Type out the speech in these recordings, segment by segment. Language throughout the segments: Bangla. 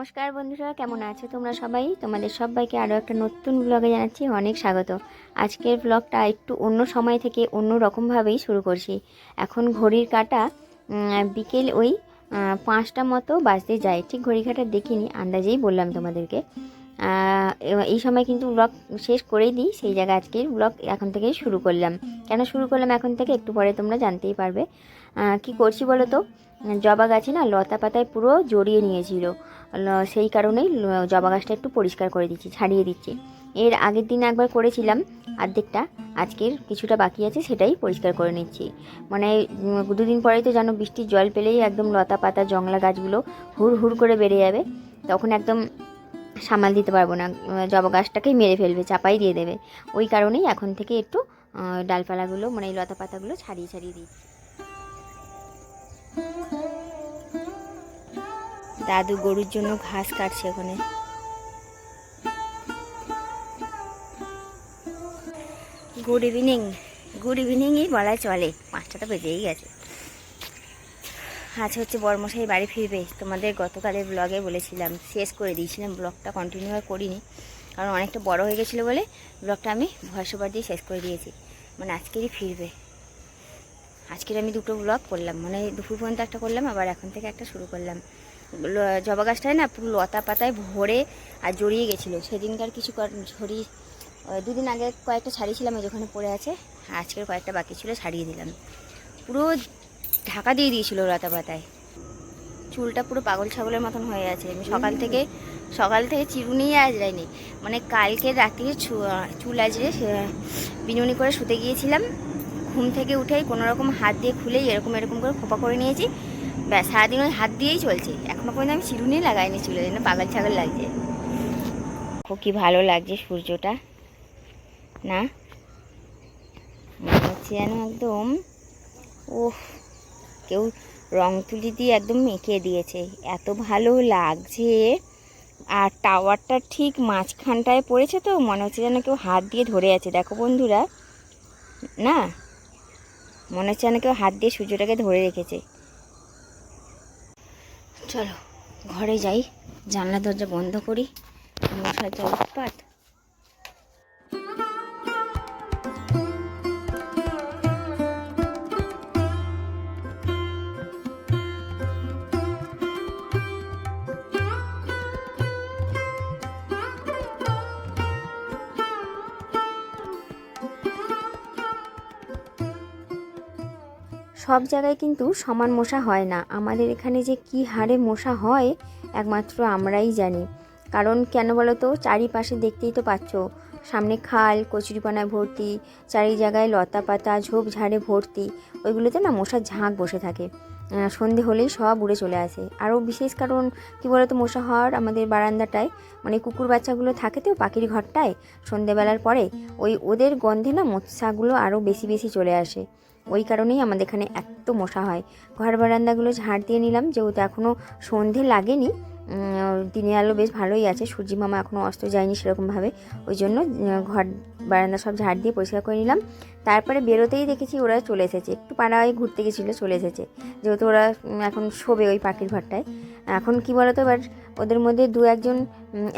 নমস্কার বন্ধুরা কেমন আছো তোমরা সবাই? তোমাদের সবাইকে আরও একটা নতুন ব্লগে জানাচ্ছি অনেক স্বাগত। আজকের ব্লগটা একটু অন্য সময় থেকে অন্য রকমভাবেই শুরু করছি। এখন ঘড়ির কাটা বিকেল ওই পাঁচটা মতো বাজতে যায়। ঠিক ঘড়ি কাটা দেখিনি আন্দাজেই বললাম তোমাদেরকে। এই সময় কিন্তু ব্লগ শেষ করেই দিই সেই জায়গায় আজকের ব্লগ এখন থেকেই শুরু করলাম। কেন শুরু করলাম এখন থেকে একটু পরে তোমরা জানতেই পারবে। কি করছি বলো তো? জবা গাছে না লতা পাতায় পুরো জড়িয়ে নিয়েছিল। সেই কারণেই জবা গাছটা একটু পরিষ্কার করে দিচ্ছি, ছাড়িয়ে দিচ্ছি। এর আগের দিন একবার করেছিলাম অর্ধেকটা আজকের কিছুটা বাকি আছে সেটাই পরিষ্কার করে নিচ্ছি। মানে দুদিন পরেই তো জানো বৃষ্টির জল পেলেই একদম লতা পাতা, জংলা গাছগুলো হুড় হুড় করে বেড়ে যাবে, তখন একদম সামাল দিতে পারব না। জবা গাছটাকেই মেরে ফেলবে, চাপাই দিয়ে দেবে। ওই কারণেই এখন থেকে একটু ডালপালাগুলো মানে এই লতা পাতাগুলো ছাড়িয়ে ছাড়িয়ে দিচ্ছি। দাদু গরুর জন্য ঘাস কাটছে ওখানে। গুড ইভিনিং গুড ইভিনিংই বলা চলে। পাঁচটা তো বেজেই গেছে। আজ হচ্ছে বর্মশাই বাড়ি ফিরবে। তোমাদের গতকালের ব্লগে বলেছিলাম, শেষ করে দিয়েছিলাম। ব্লগটা কন্টিনিউ আর করিনি। কারণ অনেকটা বড় হয়ে গেছিল বলে ব্লগটা আমি ভয়েস ওভার দিয়ে শেষ করে দিয়েছি। মানে আজকেরই ফিরবে। আজকের আমি দুটো ব্লগ করলাম। মানে দুপুর পর্যন্ত একটা করলাম, আবার এখন থেকে একটা শুরু করলাম। জবা গাছটায় না পুরো লতা পাতায় ভরে আর জড়িয়ে গেছিল। সেদিনকার কিছু আহ, দুদিন আগে কয়েকটা ছাড়িয়েছিলাম ওই যেখানে পড়ে আছে। আজকের কয়েকটা বাকি ছিল ছাড়িয়ে দিলাম। পুরো ঢাকা দিয়ে দিয়েছিল লতা পাতায়। চুলটা পুরো পাগল ছাগলের মতন হয়ে আছে। আমি সকাল থেকে সকাল থেকে চিরুনিই আজরাইনি মানে কালকে রাত্রে চু- চুল আজরে বিনুনি করে শুতে গিয়েছিলাম। ঘুম থেকে উঠেই কোনো রকম হাত দিয়ে খুলেই এরকম এরকম করে খোপা করে নিয়েছি। ব্যাস, সারাদিন ওই হাত দিয়েই চলছে। এখনও পর্যন্ত আমি চিরুনি লাগাইনি, চুলে জন্য পাগল ছাগল লাগছে। ও কি ভালো লাগছে সূর্যটা। না? মনে হচ্ছে যেন একদম ওহ কেউ রং তুলি দিয়ে একদম মেখে দিয়েছে। এত ভালো লাগছে। আর টাওয়ারটা ঠিক মাঝখানটায় পড়েছে তো, মনে হচ্ছে যেন কেউ হাত দিয়ে ধরে আছে। দেখো বন্ধুরা, না? মনে হচ্ছে যেন কেউ হাত দিয়ে সূর্যটাকে ধরে রেখেছে। চলো ঘরে যাই জানলা দরজা বন্ধ করি মশার জলপাত সব জায়গায় কিন্তু সমান মশা হয় না। আমাদের এখানে যে কি হারে মশা হয়, একমাত্র আমরাই জানি। কারণ কেন বলো তো চারিপাশে দেখতেই তো পাচ্ছ। সামনে খাল, কচুরিপানায় ভর্তি, চারি জায়গায় লতা পাতা ঝোপঝাড়ে ভর্তি। ওইগুলোতে না মশার ঝাঁক বসে থাকে। সন্ধে হলেই সব উড়ে চলে আসে। আরও বিশেষ কারণ, কি বলতো, মশা হওয়ার আমাদের বারান্দাটায় মানে কুকুর বাচ্চাগুলো থাকে তো পাখির ঘরটায়, সন্ধেবেলার পরে, ওই ওদের গন্ধে না মশাগুলো আরও বেশি বেশি চলে আসে। ওই কারণেই আমাদের এখানে এত মশা হয়। ঘর বারান্দাগুলো ঝাড় দিয়ে নিলাম, যেহেতু এখনও সন্ধে লাগেনি দিনের আলো বেশ ভালোই আছে, সূর্যি মামা এখনও অস্ত যায়নি সেরকমভাবে, ওই জন্য ঘর বারান্দা সব ঝাড় দিয়ে পরিষ্কার করে নিলাম। তারপরে বেরোতেই দেখেছি ওরা চলে এসেছে, একটু পাড়ায় ঘুরতে গেছিল, চলে এসেছে, যেহেতু ওরা এখন শোবে ওই পাখির ঘরটায়। এখন কি বলতো, এবার ওদের মধ্যে দু একজন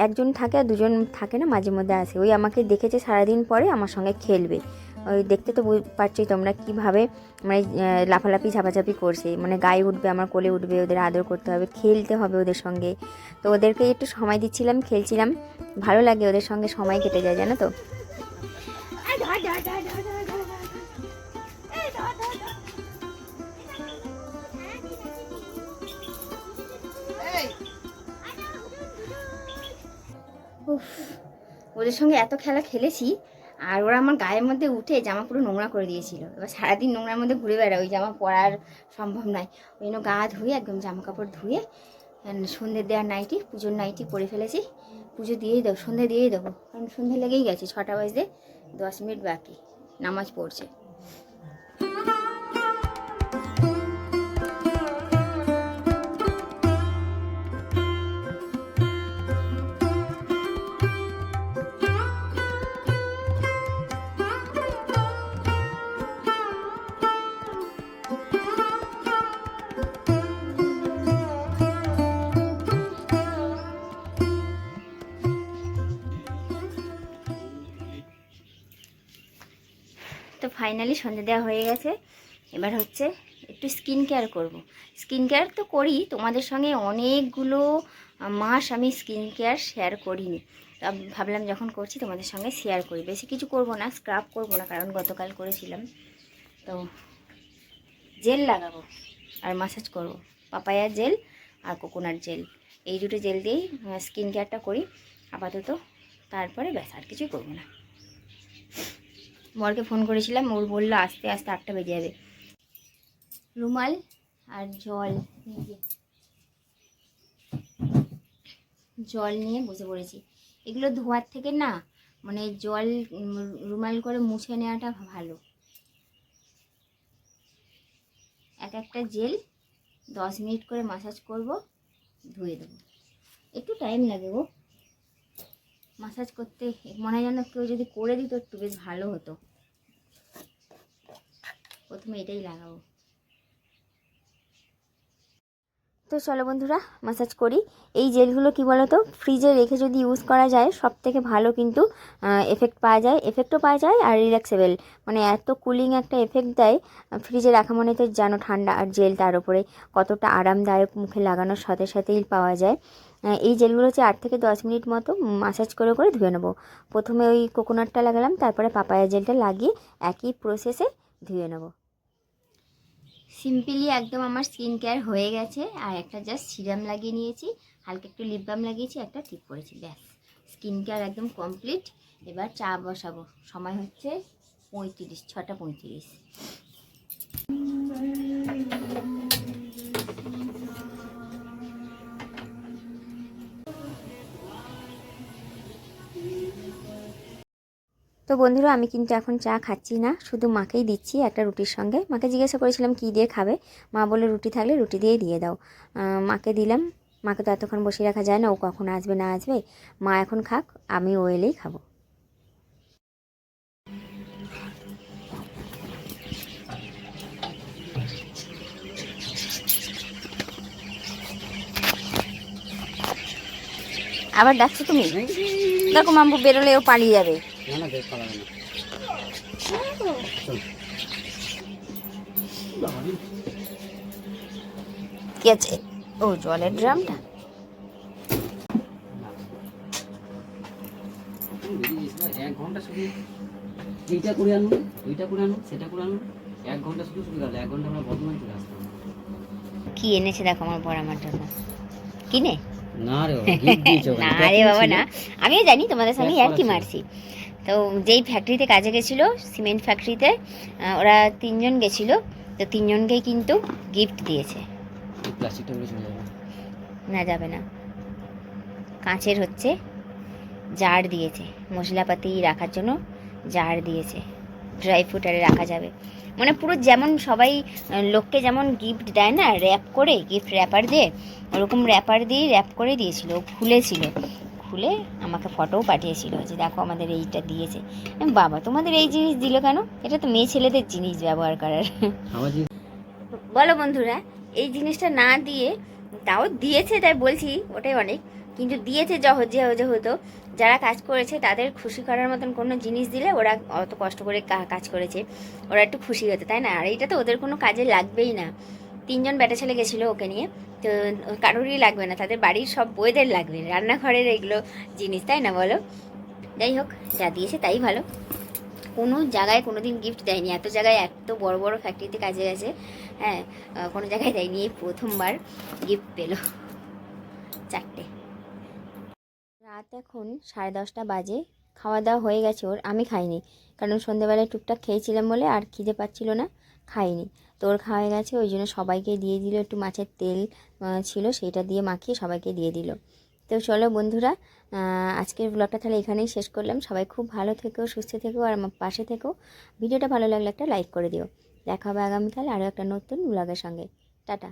একজন থাকে আর দুজন থাকে না মাঝে মধ্যে আসে, ওই আমাকে দেখেছে সারাদিন পরে, আমার সঙ্গে খেলবে। ওই দেখতে তো পারছোই তোমরা কীভাবে মানে লাফালাফি ঝাপাঝাপি করছে। মানে গায়ে উঠবে আমার কোলে উঠবে ওদের আদর করতে হবে খেলতে হবে ওদের সঙ্গে। তো ওদেরকে একটু সময় দিচ্ছিলাম খেলছিলাম। ভালো লাগে ওদের সঙ্গে সময় কেটে যায় জানো তো? উফ, ওদের সঙ্গে এত খেলা খেলেছি। আর ওরা আমার গায়ের মধ্যে উঠে জামা পুরো নোংরা করে দিয়েছিল। এবার সারাদিন নোংরার মধ্যে ঘুরে বেড়ায়, ওই জামা পরার সম্ভব নয়। ওই জন্য গা ধুয়ে একদম জামা কাপড় ধুয়ে সন্ধ্যে দেওয়ার নাইটি পুজোর নাইটি পরে ফেলেছি। পুজো দিয়েই দেবো সন্ধ্যে দিয়েই দেবো। কারণ সন্ধ্যে লেগেই গেছে, ছটা বাজতে দশ মিনিট বাকি, নামাজ পড়ছে। ফাইনালি সন্ধে দেওয়া হয়ে গেছে। এবার হচ্ছে একটু স্কিন কেয়ার করব। স্কিন কেয়ার তো করি, তোমাদের সঙ্গে অনেকগুলো মাস আমি স্কিন কেয়ার শেয়ার করিনি। ভাবলাম যখন করছি তোমাদের সঙ্গে শেয়ার করি। বেশি কিছু করব না, স্ক্রাব করব না, কারণ গতকাল করেছিলাম। তো জেল লাগাবো আর মাসাজ করব। পাপায়া জেল আর কোকোনাট জেল। এই দুটো জেল দিয়েই স্কিন কেয়ারটা করি। আপাতত তারপরে ব্যাস, আর কিছুই করব না। বরকে ফোন করেছিলাম, ওর বলল আস্তে আস্তে আটটা বেজে যাবে। রুমাল আর জল নিয়ে জল নিয়ে বসে পড়েছি। এগুলো ধোয়ার থেকে না মানে জল রুমাল করে মুছে নেওয়াটা ভালো। এক একটা জেল দশ মিনিট করে মাসাজ করব, ধুয়ে দেবো। একটু টাইম লাগে গো। মাসাজ করতে, মনে হয় যেন কেউ যদি করে দিত, একটু বেশ ভালো হতো। প্রথমে এটাই লাগাবো। তো চলো বন্ধুরা মাসাজ করি। এই জেলগুলো কি বলো তো ফ্রিজে রেখে যদি ইউজ করা যায় সব থেকে ভালো কিন্তু এফেক্ট পাওয়া যায়। এফেক্টও পাওয়া যায় আর রিল্যাক্সেবল মানে এত কুলিং একটা এফেক্ট দেয় ফ্রিজে রাখা মানে তো জানো ঠান্ডা আর জেল তার উপরে। কতটা আরামদায়ক মুখে লাগানোর সাথে সাথেই পাওয়া যায়। এই জেলগুলো হচ্ছে আট থেকে দশ মিনিট মতো মাসাজ করে করে ধুয়ে নেব। প্রথমে ওই কোকোনাটটা লাগালাম, তারপরে পাপায়া জেলটা লাগিয়ে একই প্রসেসে ধুয়ে নেব। সিম্পলি একদম আমার স্কিন কেয়ার হয়ে গেছে। আর একটা জাস্ট সিরাম লাগিয়ে নিয়েছি। হালকা একটু লিপ বাম লাগিয়েছি, একটা ঠিক করেছি, ব্যাস। স্কিন কেয়ার একদম কমপ্লিট এবার চা বসাবো। সময় হচ্ছে পঁয়ত্রিশ, ছটা পঁয়ত্রিশ। তো বন্ধুরা, আমি কিন্তু এখন চা খাচ্ছি না, শুধু মাকেই দিচ্ছি একটা রুটির সঙ্গে। মাকে জিজ্ঞাসা করেছিলাম, কী দিয়ে খাবে? মা বলে রুটি থাকলে রুটি দিয়েই দিয়ে দাও। মাকে দিলাম। মাকে তো এতক্ষণ বসিয়ে রাখা যায় না, ও কখন আসবে না আসবে। মা এখন খাক, আমি ও এলেই খাব। আবার ডাকছো তুমি? দেখো মাম্পু বেরোলে ও পালিয়ে যাবে। না না বেশ পালাবে না। কি আছে? ও জলের ড্রামটা? এক ঘণ্টা শুধু এইটা করে আনুন ওইটা করে আনুন সেটা করে আনুন এক ঘণ্টা শুধু শুধু গেল এক ঘণ্টা আমরা বর্ধমান চলে আসতাম। কি এনেছে দেখো আমার বড় আমার জন্য। কিনে? না রে। না রে বাবা না। আমিও জানি তোমাদের সঙ্গে আর কি মারছি। তো যেই ফ্যাক্টরিতে কাজে গেছিল সিমেন্ট ফ্যাক্টরিতে ওরা তিনজন গেছিল তো তিনজনকেই কিন্তু গিফট দিয়েছে। না যাবে না। কাঁচের হচ্ছে জার দিয়েছে। মশলাপাতি রাখার জন্য জার দিয়েছে। ড্রাই ফ্রুট আরে রাখা যাবে। মানে পুরো যেমন সবাই লোককে যেমন গিফট দেয় না র্যাপ করে গিফট র্যাপার দিয়ে ওরকম র্যাপার দিয়ে র্যাপ করে দিয়েছিল খুলেছিল। খুলে আমাকে ফটোও পাঠিয়েছিল যে দেখো আমাদের এইটা দিয়েছে। বাবা তোমাদের এই জিনিস দিল কেন? এটা তো মেয়ে ছেলেদের জিনিস ব্যবহার করার। আমার বলো বন্ধুরা এই জিনিসটা না দিয়ে তাও দিয়েছে তাই বলছি ওটাই অনেক। কিন্তু দিয়েছে যহ যেহেতু যারা কাজ করেছে তাদের খুশি করার মতন কোনো জিনিস দিলে ওরা অত কষ্ট করে কা- কাজ করেছে। ওরা একটু খুশি হতো তাই না? আর এটা তো ওদের কোনো কাজে লাগবেই না। তিনজন বেটা ছেলে গেছিল ওকে নিয়ে। তো কারোরই লাগবে না, তাদের বাড়ির সব বইদের লাগবে। রান্নাঘরের এগুলো জিনিস, তাই না বলো? যাই হোক, যা দিয়েছে তাই ভালো। কোনো জায়গায় কোনো দিন গিফট দেয়নি। এত জায়গায় এত বড় বড় ফ্যাক্টরিতে কাজে গেছে। হ্যাঁ কোনো জায়গায় দেয়নি। এই প্রথমবার গিফট পেল। চারটে। রাত এখন সাড়ে দশটা বাজে। খাওয়া দাওয়া হয়ে গেছে ওর। আমি খাইনি। কারণ সন্ধেবেলায় টুকটাক খেয়েছিলাম বলে আর খিদে পাচ্ছিল না। খাইনি। তোর ওর খাওয়া গেছে, ওই জন্য সবাইকে দিয়ে দিল। একটু মাছের তেল ছিল, সেটা দিয়ে মাখিয়ে সবাইকে দিয়ে দিল। তো চলো বন্ধুরা আজকের ব্লগটা তাহলে এখানেই শেষ করলাম। সবাই খুব ভালো থেকো, সুস্থ থেকো, আর আমার পাশে থেকো। ভিডিওটা ভালো লাগলে একটা লাইক করে দিও। দেখা হবে আগামীকাল আরও একটা নতুন ব্লগের সঙ্গে। টাটা।